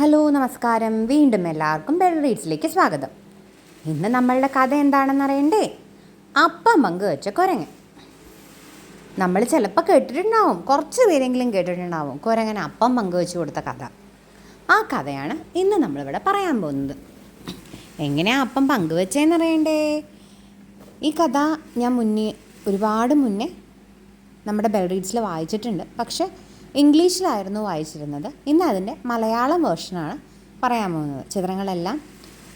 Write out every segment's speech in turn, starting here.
Hello നമസ്കാരം. വീണ്ടും എല്ലാവർക്കും ബെൽ റീഡ്സിലേക്ക് സ്വാഗതം. ഇന്ന് നമ്മളുടെ കഥ എന്താണെന്ന് അറിയണ്ടേ? അപ്പം പങ്കുവെച്ച കുരങ്ങൻ. നമ്മൾ ചിലപ്പോൾ കേട്ടിട്ടുണ്ടാവും. കുറച്ച് പേരെങ്കിലും കേട്ടിട്ടുണ്ടാവും. കുരങ്ങൻ അപ്പം പങ്കുവെച്ച് കൊടുത്ത കഥ. ആ കഥയാണ് ഇന്ന് നമ്മളിവിടെ പറയാൻ പോകുന്നത്. എങ്ങനെയാ അപ്പം പങ്കുവെച്ചതെന്ന് അറിയണ്ടേ? ഈ കഥ ഞാൻ മുന്നേ ഒരുപാട് മുന്നേ നമ്മുടെ ബെൽ റീഡ്സിൽ വായിച്ചിട്ടുണ്ട്. പക്ഷെ ഇംഗ്ലീഷിലായിരുന്നു വായിച്ചിരുന്നത്. ഇന്ന് അതിന്റെ മലയാളം വേർഷനാണ് പറയാൻ പോകുന്നത്. ചിത്രങ്ങളെല്ലാം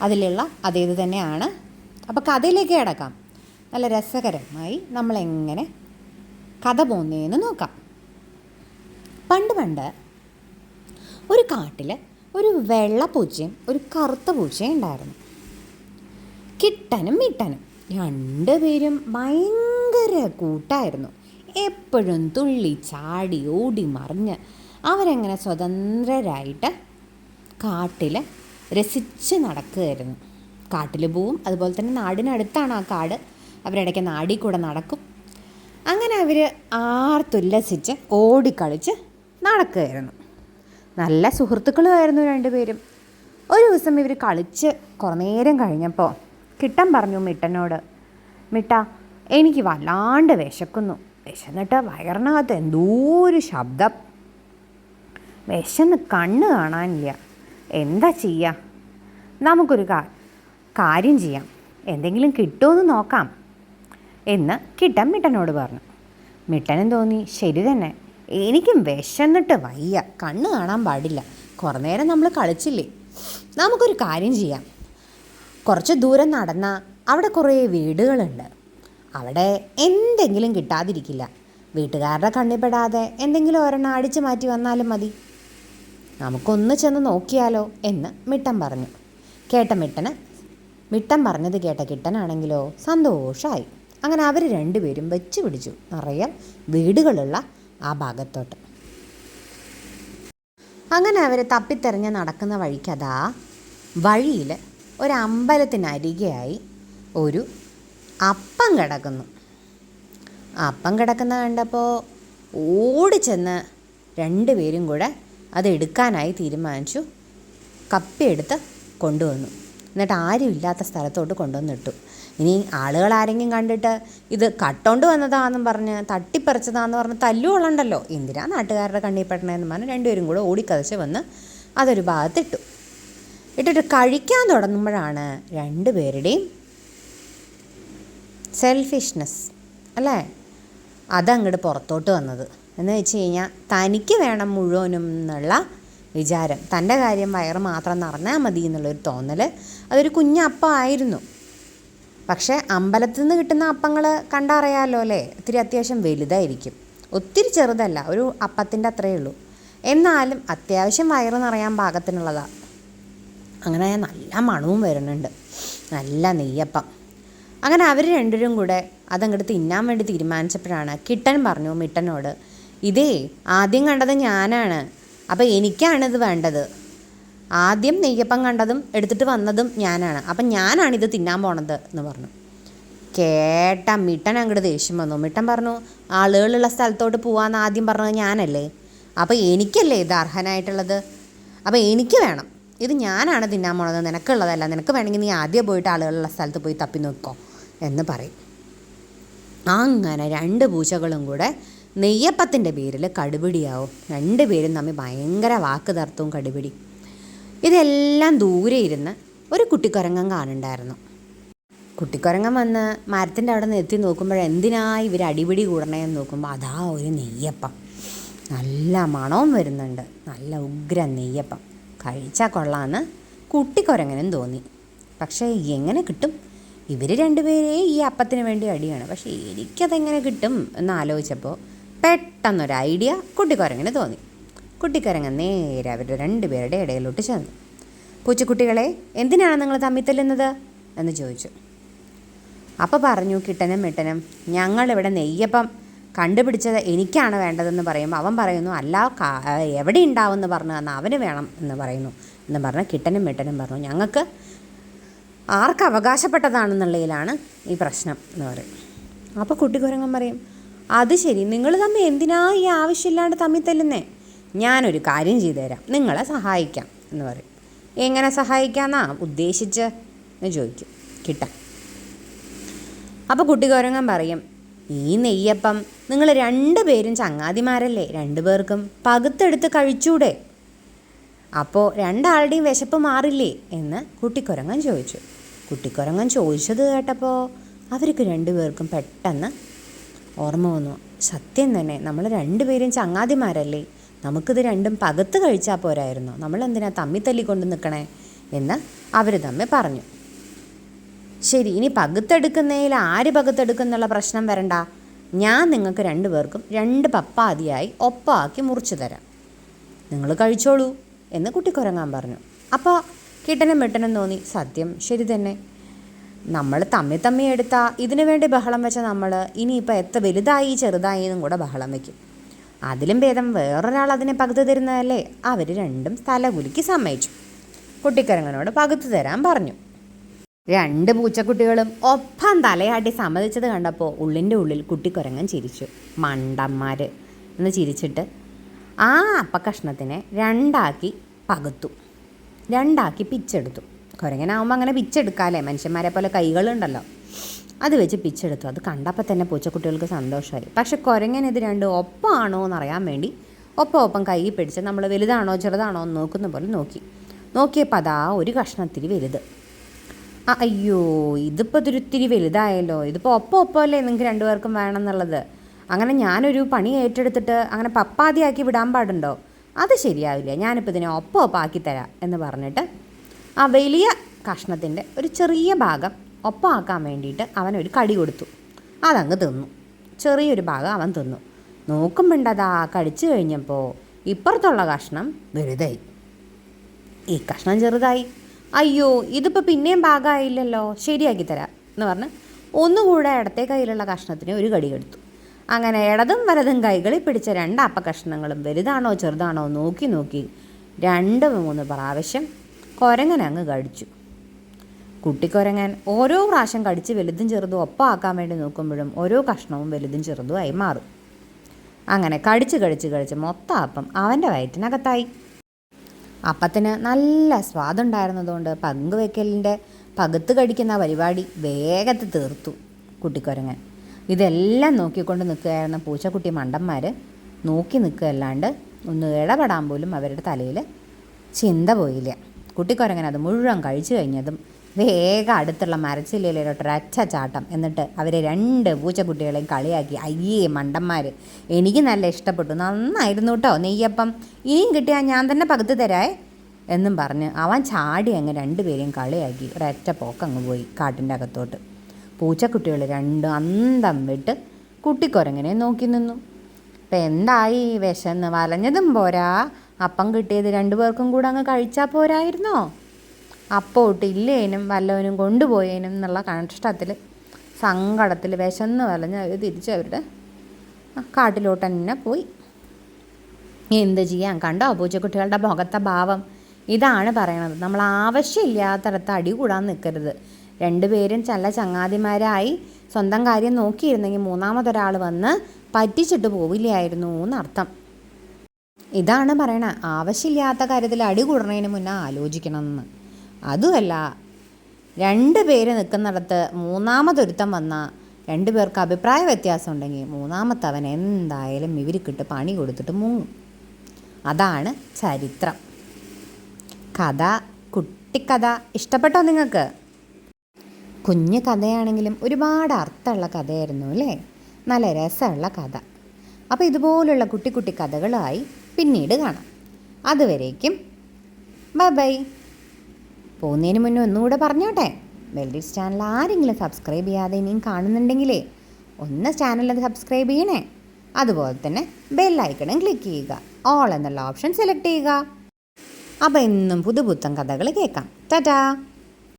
അതിലുള്ള അതേത് തന്നെയാണ്. അപ്പോൾ കഥയിലേക്ക് കിടക്കാം. നല്ല രസകരമായി നമ്മളെങ്ങനെ കഥ പോകുന്നതെന്ന് നോക്കാം. പണ്ട് പണ്ട് ഒരു കാട്ടിൽ ഒരു വെള്ള പൂച്ചയും ഒരു കറുത്ത പൂച്ചയും ഉണ്ടായിരുന്നു. കിട്ടനും മിട്ടനും രണ്ടുപേരും ഭയങ്കര കൂട്ടായിരുന്നു. എപ്പോഴും തുള്ളി ചാടി ഓടി മറിഞ്ഞ് അവരെങ്ങനെ സ്വതന്ത്രരായിട്ട് കാട്ടിൽ രസിച്ച് നടക്കുകയായിരുന്നു. കാട്ടിൽ പോവും അതുപോലെ തന്നെ നാടിനടുത്താണ് ആ കാട്. അവരിടയ്ക്ക് നാടി കൂടെ നടക്കും. അങ്ങനെ അവർ ആർത്തുല്ലസിച്ച് ഓടിക്കളിച്ച് നടക്കുകയായിരുന്നു. നല്ല സുഹൃത്തുക്കളുമായിരുന്നു രണ്ടുപേരും. ഒരു ദിവസം ഇവർ കളിച്ച് കുറേ നേരം കഴിഞ്ഞപ്പോൾ കിട്ടൻ പറഞ്ഞു മിട്ടനോട് മിട്ട എനിക്ക് വല്ലാണ്ട് വിശക്കുന്നു. വിശന്നിട്ട് വയറിനകത്ത് എന്തോ ഒരു ശബ്ദം. വിശന്ന് കണ്ണ് കാണാനില്ല. എന്താ ചെയ്യുക നമുക്കൊരു കാര്യം ചെയ്യാം. എന്തെങ്കിലും കിട്ടുമെന്ന് നോക്കാം. എന്ന് കിട്ടൻ മിട്ടനോട് പറഞ്ഞു. മിട്ടനും തോന്നി ശരി തന്നെ. എനിക്കും വിശന്നിട്ട് വയ്യ. കണ്ണ് കാണാൻ പാടില്ല. കുറേ നേരം നമ്മൾ കളിച്ചില്ലേ? നമുക്കൊരു കാര്യം ചെയ്യാം. കുറച്ച് ദൂരം നടന്നാൽ അവിടെ കുറേ വീടുകളുണ്ട്. അവിടെ എന്തെങ്കിലും കിട്ടാതിരിക്കില്ല. വീട്ടുകാരുടെ കണ്ണിപ്പെടാതെ എന്തെങ്കിലും ഒരെണ്ണം അടിച്ചു മാറ്റി വന്നാലും മതി. നമുക്കൊന്ന് ചെന്ന് നോക്കിയാലോ എന്ന് മിട്ടൻ പറഞ്ഞു. കേട്ട മിട്ടന് മിട്ടൻ പറഞ്ഞത് കേട്ട കിട്ടനാണെങ്കിലോ സന്തോഷമായി അങ്ങനെ അവർ രണ്ടുപേരും വെച്ച് പിടിച്ചു. നിറയെ വീടുകളുള്ള ആ ഭാഗത്തോട്ട്. അങ്ങനെ അവർ തപ്പിത്തെറിഞ്ഞ് നടക്കുന്ന വഴിക്കതാ വഴിയിൽ ഒരു അമ്പലത്തിനരികെയായി ഒരു അപ്പം കിടക്കുന്നു. അപ്പം കിടക്കുന്ന കണ്ടപ്പോൾ ഓടിച്ചെന്ന് രണ്ടുപേരും കൂടെ അതെടുക്കാനായി തീരുമാനിച്ചു. കപ്പിയെടുത്ത് കൊണ്ടുവന്നു. എന്നിട്ട് ആരും ഇല്ലാത്ത സ്ഥലത്തോട്ട് കൊണ്ടുവന്നിട്ടു ഇനി ആളുകൾ ആരെങ്കിലും കണ്ടിട്ട് ഇത് കട്ടോണ്ട് വന്നതാണെന്നും പറഞ്ഞ് തട്ടിപ്പറിച്ചതാണെന്ന് പറഞ്ഞ് തല്ലുകൊള്ളണ്ടല്ലോ. എന്തിനാ നാട്ടുകാരുടെ കണ്ണിൽ പെട്ടണമെന്ന് പറഞ്ഞ് രണ്ടുപേരും കൂടെ ഓടിക്കതച്ച് വന്ന് അതൊരു ഭാഗത്തിട്ടു ഇട്ടിട്ട് കഴിക്കാൻ തുടങ്ങുമ്പോഴാണ് രണ്ടുപേരുടെയും സെൽഫിഷ്നെസ് അല്ലേ? അതങ്ങോട്ട് പുറത്തോട്ട് വന്നത്. എന്ന് വെച്ച് കഴിഞ്ഞാൽ തനിക്ക് വേണം മുഴുവനും എന്നുള്ള വിചാരം. തന്റെ കാര്യം വയറ് മാത്രം നിറഞ്ഞാൽ മതി എന്നുള്ളൊരു തോന്നൽ അതൊരു കുഞ്ഞപ്പമായിരുന്നു പക്ഷേ അമ്പലത്തിൽ നിന്ന് കിട്ടുന്ന അപ്പങ്ങൾ കണ്ടറിയാമല്ലോ അല്ലേ? ഒത്തിരി അത്യാവശ്യം വലുതായിരിക്കും. ഒത്തിരി ചെറുതല്ല ഒരു അപ്പത്തിന്റെ അത്രയേ ഉള്ളൂ. എന്നാലും അത്യാവശ്യം വയറ് നിറയാൻ പാകത്തിനുള്ളതാണ് അങ്ങനെ നല്ല മണവും വരുന്നുണ്ട്. നല്ല നെയ്യപ്പം. അങ്ങനെ അവർ രണ്ടുപേരും കൂടെ അതങ്ങോട്ട് തിന്നാൻ വേണ്ടി തീരുമാനിച്ചപ്പോഴാണ് കിട്ടൻ പറഞ്ഞു മിട്ടനോട് ഇതേ ആദ്യം കണ്ടത് ഞാനാണ് അപ്പോൾ എനിക്കാണിത് വേണ്ടത്. ആദ്യം നെയ്യപ്പം കണ്ടതും എടുത്തിട്ട് വന്നതും ഞാനാണ് അപ്പം ഇത് തിന്നാൻ പോണത് എന്ന് പറഞ്ഞു. കേട്ട മിട്ടൻ അങ്ങോട്ട് ദേഷ്യം വന്നു. മിട്ടൻ പറഞ്ഞു ആളുകളുള്ള സ്ഥലത്തോട്ട് പോകാമെന്ന് ആദ്യം പറഞ്ഞത് ഞാനല്ലേ അപ്പോൾ എനിക്കല്ലേ ഇത് അർഹനായിട്ടുള്ളത്? അപ്പോൾ എനിക്ക് വേണം ഇത് ഞാനാണ് തിന്നാൻ പോണത് നിനക്കുള്ളതല്ല നിനക്ക് വേണമെങ്കിൽ നീ ആദ്യം പോയിട്ട് ആളുകളുള്ള സ്ഥലത്ത് പോയി തപ്പി നോക്കോ. എന്ന് പറയും. അങ്ങനെ രണ്ട് പൂച്ചകളും കൂടെ നെയ്യപ്പത്തിന്റെ പേരിൽ കടുപിടിയാവും. രണ്ട് പേരും തമ്മിൽ ഭയങ്കര വാക്ക് തർത്തവും കടുപിടി ഇതെല്ലാം ദൂരെ ഇരുന്ന് ഒരു കുട്ടിക്കുരങ്ങൻ കാണുണ്ടായിരുന്നു കുട്ടിക്കുരങ്ങൻ വന്ന് മരത്തിന്റെ അവിടെ നിന്ന് എത്തി നോക്കുമ്പോൾ എന്തിനാ ഇവർ അടിപിടി കൂടണേന്ന് നോക്കുമ്പോൾ അതാ ഒരു നെയ്യപ്പം. നല്ല മണവും വരുന്നുണ്ട്. നല്ല ഉഗ്ര നെയ്യപ്പം. കഴിച്ചാൽ കൊള്ളാമെന്ന് കുട്ടിക്കുരങ്ങനും തോന്നി. പക്ഷേ എങ്ങനെ കിട്ടും? ഇവർ രണ്ടുപേരെ ഈ അപ്പത്തിന് വേണ്ടി അടിയാണ്. പക്ഷേ എനിക്കതെങ്ങനെ കിട്ടും എന്ന് ആലോചിച്ചപ്പോൾ പെട്ടെന്നൊരു ഐഡിയ കുട്ടിക്കുരങ്ങിന് തോന്നി. കുട്ടിക്കുരങ്ങൻ നേരെ അവരുടെ രണ്ടുപേരുടെ ഇടയിലോട്ട് ചെന്നു. പൂച്ചക്കുട്ടികളെ എന്തിനാണ് നിങ്ങൾ തമ്മിൽ തല്ലുന്നത്? എന്ന് ചോദിച്ചു. അപ്പോൾ പറഞ്ഞു കിട്ടനും മിട്ടനും ഞങ്ങളിവിടെ നെയ്യപ്പം കണ്ടുപിടിച്ചത് എനിക്കാണ് വേണ്ടതെന്ന് പറയും അവൻ പറയുന്നു അല്ല എവിടെ ഉണ്ടാവുമെന്ന് പറഞ്ഞു എന്നാൽ അവന് വേണം എന്ന് പറയുന്നു. എന്ന് പറഞ്ഞ് കിട്ടനും മിട്ടനും പറഞ്ഞു ഞങ്ങൾക്ക് ആർക്ക് അവകാശപ്പെട്ടതാണെന്നുള്ളതിലാണ് ഈ പ്രശ്നം എന്ന് പറയും അപ്പോൾ കുട്ടിക്കുരങ്ങൻ പറയും അത് ശരി നിങ്ങൾ തമ്മിൽ എന്തിനാ ഈ ആവശ്യമില്ലാണ്ട് തമ്മിൽ തല്ലുന്നേ? ഞാനൊരു കാര്യം ചെയ്തു തരാം നിങ്ങളെ സഹായിക്കാം എന്ന് പറയും. എങ്ങനെ സഹായിക്കാമെന്നാ ഉദ്ദേശിച്ച്? എന്ന് ചോദിക്കും. കിട്ടാൻ അപ്പോൾ കുട്ടിക്കുരങ്ങൻ പറയും ഈ നെയ്യപ്പം നിങ്ങൾ രണ്ടുപേരും ചങ്ങാതിമാരല്ലേ രണ്ടുപേർക്കും പകുത്തെടുത്ത് കഴിച്ചൂടെ? അപ്പോൾ രണ്ടാളുടെയും വിശപ്പ് മാറില്ലേ എന്ന് കുട്ടിക്കുരങ്ങൻ ചോദിച്ചു. കുട്ടിക്കുരങ്ങൻ ചോദിച്ചത് കേട്ടപ്പോൾ അവർക്ക് രണ്ടുപേർക്കും പെട്ടെന്ന് ഓർമ്മ വന്നു. സത്യം തന്നെ നമ്മൾ രണ്ടുപേരും ചങ്ങാതിമാരല്ലേ. നമുക്കിത് രണ്ടും പകത്ത് കഴിച്ചാൽ പോരായിരുന്നു. നമ്മൾ എന്തിനാ തമ്മി തല്ലിക്കൊണ്ട് നിൽക്കണേ എന്ന് അവർ തമ്മിൽ പറഞ്ഞു. ശരി ഇനി പകുത്തെടുക്കുന്നതിൽ ആര് പകുത്തെടുക്കുന്നുള്ള പ്രശ്നം വരണ്ട. ഞാൻ നിങ്ങൾക്ക് രണ്ടുപേർക്കും രണ്ട് പപ്പാതിയായി ഒപ്പാക്കി മുറിച്ചു തരാം. നിങ്ങൾ കഴിച്ചോളൂ. എന്ന് കുട്ടിക്കുരങ്ങാൻ പറഞ്ഞു. അപ്പോൾ കിട്ടനും വെട്ടനും തോന്നി സത്യം ശരി തന്നെ. നമ്മൾ തമ്മി തമ്മി എടുത്ത ഇതിനു വേണ്ടി ബഹളം വെച്ച നമ്മൾ ഇനിയിപ്പോൾ എത്ര വലുതായി ചെറുതായി എന്നും കൂടെ ബഹളം വയ്ക്കും അതിലും ഭേദം വേറൊരാൾ അതിനെ പകുതി തരുന്നതല്ലേ? അവർ രണ്ടും തലകുലുക്കി സമ്മതിച്ചു. കുട്ടിക്കരങ്ങനോട് പകുത്തു തരാൻ പറഞ്ഞു. രണ്ട് പൂച്ചക്കുട്ടികളും ഒപ്പം തലയാട്ടി സമ്മതിച്ചത് കണ്ടപ്പോൾ ഉള്ളിന്റെ ഉള്ളിൽ കുട്ടിക്കുരങ്ങൻ ചിരിച്ചു. മണ്ടന്മാർ എന്ന് ചിരിച്ചിട്ട് ആ അപ്പക്കഷ്ണത്തിനെ രണ്ടാക്കി പകുത്തു. രണ്ടാക്കി പിച്ചെടുത്തു. കുരങ്ങനാവുമ്പോൾ അങ്ങനെ പിച്ചെടുക്കാമല്ലേ മനുഷ്യന്മാരെ പോലെ കൈകളുണ്ടല്ലോ. അത് വെച്ച് പിച്ചെടുത്തു. അത് കണ്ടപ്പോൾ തന്നെ പൂച്ചക്കുട്ടികൾക്ക് സന്തോഷമായി. പക്ഷെ കുരങ്ങൻ ഇത് രണ്ട് ഒപ്പമാണോ എന്നറിയാൻ വേണ്ടി ഒപ്പം ഒപ്പം കൈ പിടിച്ച് നമ്മൾ വലുതാണോ ചെറുതാണോ എന്ന് നോക്കുന്ന പോലെ നോക്കി. നോക്കിയപ്പോൾ അതാ ഒരു കഷ്ണത്തിരി വലുത്. അയ്യോ ഇതിപ്പോൾ ഇതൊരിത്തിരി വലുതായല്ലോ. ഇതിപ്പോൾ ഒപ്പം ഒപ്പമല്ലേ നിങ്ങൾക്ക് രണ്ടുപേർക്കും വേണം എന്നുള്ളത്? അങ്ങനെ ഞാനൊരു പണി ഏറ്റെടുത്തിട്ട് അങ്ങനെ പപ്പാതിയാക്കി വിടാൻ പാടുണ്ടോ? അത് ശരിയാവില്ല. ഞാനിപ്പോൾ ഇതിനെ ഒപ്പം ഒപ്പാക്കി തരാം എന്ന് പറഞ്ഞിട്ട് ആ വലിയ കഷ്ണത്തിന്റെ ഒരു ചെറിയ ഭാഗം ഒപ്പമാക്കാൻ വേണ്ടിയിട്ട് അവൻ ഒരു കടി കൊടുത്തു. അതങ്ങ് തിന്നു. ചെറിയൊരു ഭാഗം അവൻ തിന്നു. നോക്കുമ്പോണ്ടതാ കടിച്ചു കഴിഞ്ഞപ്പോൾ ഇപ്പുറത്തുള്ള കഷ്ണം വലുതായി ഈ കഷ്ണം ചെറുതായി. അയ്യോ ഇതിപ്പോൾ പിന്നെയും ഭാഗമായില്ലല്ലോ. ശരിയാക്കി തരാം എന്ന് പറഞ്ഞ് ഒന്നുകൂടെ ഇടത്തെ കയ്യിലുള്ള കഷ്ണത്തിന് ഒരു കടി എടുത്തു. അങ്ങനെ ഇടതും വലതും കൈകളിൽ പിടിച്ച രണ്ട് അപ്പകഷ്ണങ്ങളും വലുതാണോ ചെറുതാണോ നോക്കി നോക്കി രണ്ട് മൂന്ന് പ്രാവശ്യം കൊരങ്ങൻ അങ്ങ് കടിച്ചു. കുട്ടിക്കൊരങ്ങൻ ഓരോ പ്രാവശ്യം കടിച്ച് വലുതും ചെറുതും ഒപ്പമാക്കാൻ വേണ്ടി നോക്കുമ്പോഴും ഓരോ കഷ്ണവും വലുതും ചെറുതുമായി മാറും. അങ്ങനെ കടിച്ച് കടിച്ച് കടിച്ച് മൊത്തം അപ്പം അവന്റെ വയറ്റിനകത്തായി. അപ്പത്തിന് നല്ല സ്വാദുണ്ടായിരുന്നതുകൊണ്ട് പങ്കുവെക്കലിന്റെ പകുത്ത് കടിക്കുന്ന പരിപാടി വേഗത്തിൽ തീർത്തു കുട്ടിക്കുരങ്ങൻ. ഇതെല്ലാം നോക്കിക്കൊണ്ട് നിൽക്കുകയായിരുന്ന പൂച്ചക്കുട്ടി മണ്ടന്മാർ നോക്കി നിൽക്കുകയല്ലാണ്ട് ഒന്ന് ഇടപെടാൻ പോലും അവരുടെ തലയിൽ ചിന്ത പോയില്ല. കുട്ടിക്കൊരങ്ങനെ അത് മുഴുവൻ കഴിച്ചു കഴിഞ്ഞതും വേഗം അടുത്തുള്ള മരച്ചില്ലയിലോട്ട് ഒരൊറ്റ ചാട്ടം എന്നിട്ട് അവരെ രണ്ട് പൂച്ചക്കുട്ടികളെയും കളിയാക്കി അയ്യേ മണ്ടന്മാർ എനിക്ക് നല്ല ഇഷ്ടപ്പെട്ടു നന്നായിരുന്നു കേട്ടോ നെയ്യപ്പം ഇനിയും കിട്ടിയാൽ ഞാൻ തന്നെ പകുത്ത് തരാേ എന്നും പറഞ്ഞ് അവൻ ചാടി അങ്ങ് രണ്ടുപേരെയും കളിയാക്കി ഒരൊറ്റ പോക്കങ്ങ് പോയി കാട്ടിന്റെ അകത്തോട്ട്. പൂച്ചക്കുട്ടികൾ രണ്ട് അന്തം വിട്ട് കുട്ടിക്കുരങ്ങനെ നോക്കി നിന്നു. ഇപ്പം എന്തായി വിശന്ന് വലഞ്ഞതും പോരാ? അപ്പം കിട്ടിയത് രണ്ടു പേർക്കും കൂടെ അങ്ങ് കഴിച്ചാൽ പോരായിരുന്നോ? അപ്പോട്ട് ഇല്ലേനും വല്ലവനും കൊണ്ടുപോയേനും എന്നുള്ള കഷ്ടത്തിൽ സങ്കടത്തിൽ വിശന്ന് വലഞ്ഞ് അവർ തിരിച്ച് അവരുടെ കാട്ടിലോട്ട് തന്നെ പോയി. എന്ത് ചെയ്യാം? കണ്ടോ പൂച്ചക്കുട്ടികളുടെ മുഖത്തെ ഭാവം? ഇതാണ് പറയണത്. നമ്മൾ ആവശ്യമില്ലാത്തടത്ത് അടി കൂടാൻ നിൽക്കരുത് രണ്ടുപേരും ചല്ല ചങ്ങാതിമാരായി സ്വന്തം കാര്യം നോക്കിയിരുന്നെങ്കിൽ മൂന്നാമതൊരാൾ വന്ന് പറ്റിച്ചിട്ട് പോവില്ലായിരുന്നു എന്നർത്ഥം. ഇതാണ് പറയണ ആവശ്യമില്ലാത്ത കാര്യത്തിൽ അടി കൂടുന്നതിന് മുന്നേ ആലോചിക്കണം എന്ന് അതുമല്ല രണ്ട് പേര് നിൽക്കുന്നിടത്ത് മൂന്നാമതൊരുത്തം വന്നാൽ രണ്ട് പേർക്ക് അഭിപ്രായ വ്യത്യാസം ഉണ്ടെങ്കിൽ മൂന്നാമത്തെ അവൻ എന്തായാലും ഇവർക്കിട്ട് പണി കൊടുത്തിട്ട് മുങ്ങും. അതാണ് ചരിത്രം. കഥ കുട്ടിക്കഥ. ഇഷ്ടപ്പെട്ടോ നിങ്ങൾക്ക്? കുഞ്ഞു കഥയാണെങ്കിലും ഒരുപാട് അർത്ഥമുള്ള കഥയായിരുന്നു അല്ലേ? നല്ല രസമുള്ള കഥ. അപ്പോൾ ഇതുപോലുള്ള കുട്ടി കുട്ടി കഥകളായി പിന്നീട് കാണാം. അതുവരേക്കും ബൈ ബൈ. പോകുന്നതിന് മുന്നേ ഒന്നുകൂടെ പറഞ്ഞോട്ടെ? വെൽഡിസ് ചാനൽ ആരെങ്കിലും സബ്സ്ക്രൈബ് ചെയ്യാതെ ഇനിയും കാണുന്നുണ്ടെങ്കിലേ ഒന്ന് ചാനൽ സബ്സ്ക്രൈബ് ചെയ്യണേ. അതുപോലെ തന്നെ ബെല്ലൈക്കണും ക്ലിക്ക് ചെയ്യുക. ഓൾ എന്നുള്ള ഓപ്ഷൻ സെലക്ട് ചെയ്യുക. അപ്പോൾ എന്നും പുതുപുത്തൻ കഥകൾ കേൾക്കാം. ടാറ്റാ